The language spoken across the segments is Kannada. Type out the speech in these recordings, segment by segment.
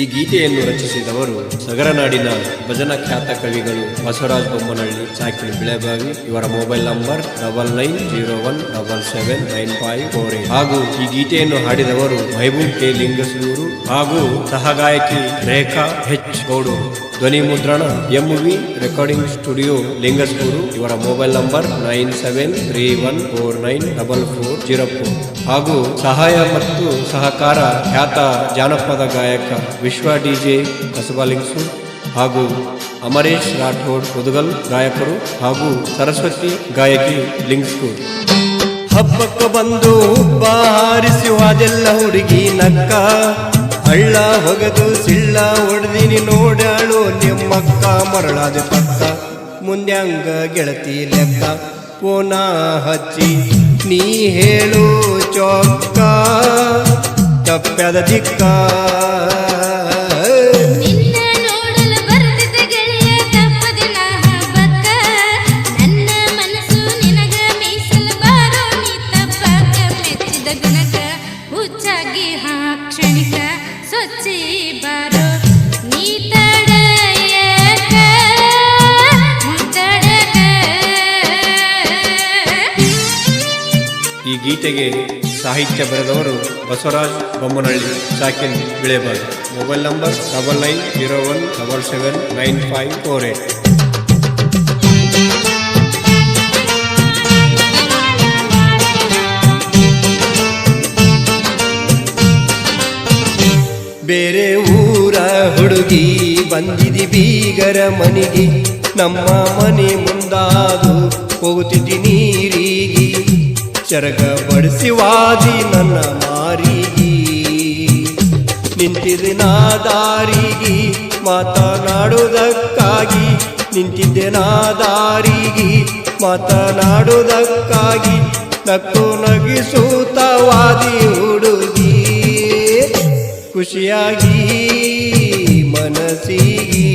ಈ ಗೀತೆಯನ್ನು ರಚಿಸಿದವರು ಸಗರನಾಡಿನ ಭಜನಾ ಖ್ಯಾತ ಕವಿಗಳು ಬಸವರಾಜ್ ಬೊಮ್ಮನಹಳ್ಳಿ ಚಾಕಿಲ್ ಬಿಳೆಬಾವಿ, ಇವರ mobile number double nine zero one double seven nine five four eight. ಹಾಗೂ ಈ ಗೀತೆಯನ್ನು ಹಾಡಿದವರು ಮಹಬೂಬ್ ಕೆ ಲಿಂಗಸೂರು ಹಾಗೂ ಸಹಗಾಯಕಿ ರೇಖಾ ಹೆಚ್ ಗೌಡೂರು. ಧ್ವನಿ ಮುದ್ರಣ ಎಂವಿ ರೆಕಾರ್ಡಿಂಗ್ ಸ್ಟುಡಿಯೋ ಲಿಂಗಸ್ಕೂರು ಇವರ mobile number nine seven three one four nine double four zero four ಹಾಗೂ ಸಹಾಯ ಮತ್ತು ಸಹಕಾರ ಖ್ಯಾತ ಜಾನಪದ ಗಾಯಕ ವಿಶ್ವ ಡಿಜೆ ಕಸಬಾಲಿಂಗ್ಸು ಹಾಗೂ ಅಮರೇಶ್ ರಾಠೋಡ್ ಮುದುಗಲ್ ಗಾಯಕರು ಹಾಗೂ ಸರಸ್ವತಿ ಗಾಯಕಿ ಲಿಂಗ್ಸ್ಕೂರ್ ಹಬ್ಬಕ್ಕೆ ಬಂದು ಹುಬ್ಬ ಹಾರಿಸಿ ಹುಡುಗಿ ನಕ್ಕ. ಹಳ್ಳ ಹೊಗದು ಸಿಳ್ಳ ಹೊಡೆದಿನಿ ನೋಡಾಳು ನಿಮ್ಮಕ್ಕ ಮರಳಾದ ಪಕ್ಕ. ಮುಂದ್ಯಾಂಗ ಗೆಳತಿ ಲೆಕ್ಕ ಪೋನ ಹಚ್ಚಿ, ನೀ ಹೇಳು ಚೊಕ್ಕ ತಪ್ಪದ ದಿಕ್ಕ. ಈ ಗೀತೆಗೆ ಸಾಹಿತ್ಯ ಬರೆದವರು Basavaraj Bommanahalli. ಸಾಕಿನ್ Bilebaga mobile number double nine zero one double seven nine five four eight. ಬೇರೆ ಊರ ಹುಡುಗಿ ಬಂದಿದಿ ಬೀಗರ ಮನೆಗೆ. ನಮ್ಮ ಮನೆ ಮುಂದಾದು ಹೋಗುತ್ತಿದ್ದಿ ನೀರಿಗೆ ಚರಗ ಬಡಿಸಿ ವಾದಿ ನನ್ನ ಮಾರಿಗಿ. ನಿಂತಿದ್ದೆ ನಾ ದಾರಿಗೆ, ಮಾತನಾಡುವುದಕ್ಕಾಗಿ. ನಿಂತಿದ್ದೆ ನಾ ದಾರಿಗೆ, ಮಾತನಾಡುವುದಕ್ಕಾಗಿ. ನಕ್ಕು ನಗಿಸೂತವಾದಿ ಹುಡುಗಿ. ಖುಷಿಯಾಗಿ ಮನಸ್ಸಿಗೆ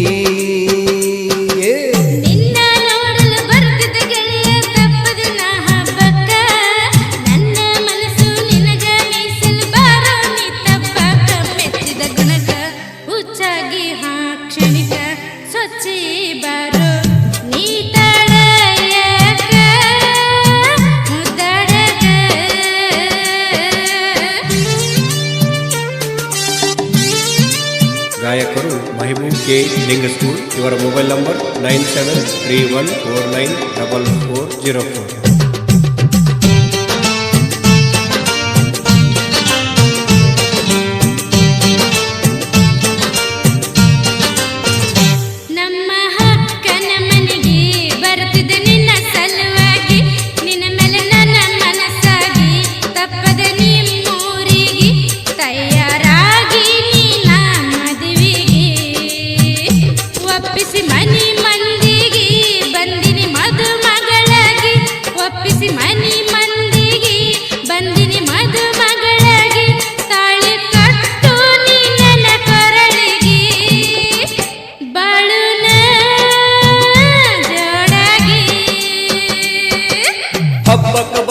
ಮುದ್ದಡಕ ಗಾಯಕರು ಮಹಬೂಬ್ ಕೆ ಲಿಂಗಸ್ಕೂರ್ ಇವರ mobile number nine seven three one four nine double four zero four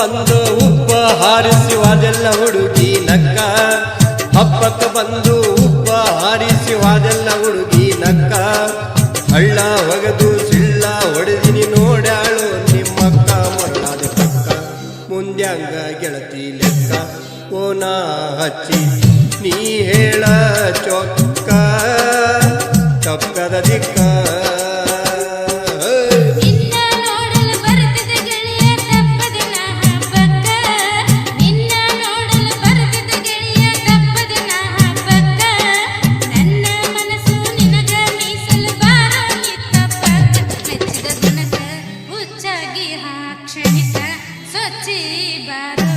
ಬಂದು ಉಪ್ಪ ಹಾರಿಸಿ ವಾದೆಲ್ಲ ಹುಡುಗಿ ನಕ್ಕ. ಹಬ್ಬಕ್ಕೆ ಬಂದು ಉಪ್ಪ ಹಾರಿಸಿ ವಾದೆಲ್ಲ ಹುಡುಗಿ ನಕ್ಕ. ಹಳ್ಳ ಒಗದು ಸಿಳ್ಳ ಹೊಡೆದಿನಿ ನೋಡ್ಯಾಳು ನಿಮ್ಮಕ್ಕ ಮೊಟ್ಟಾದ ಪಕ್ಕ ಮುಂದ್ಯಾಂಗ ಗೆಳತಿ ಲೆಕ್ಕ. ಓನ ಹಚ್ಚಿ ನೀ ಹೇಳ ಚೊಕ್ಕ. ತಪ್ಪದ ದಿಕ್ಕ barat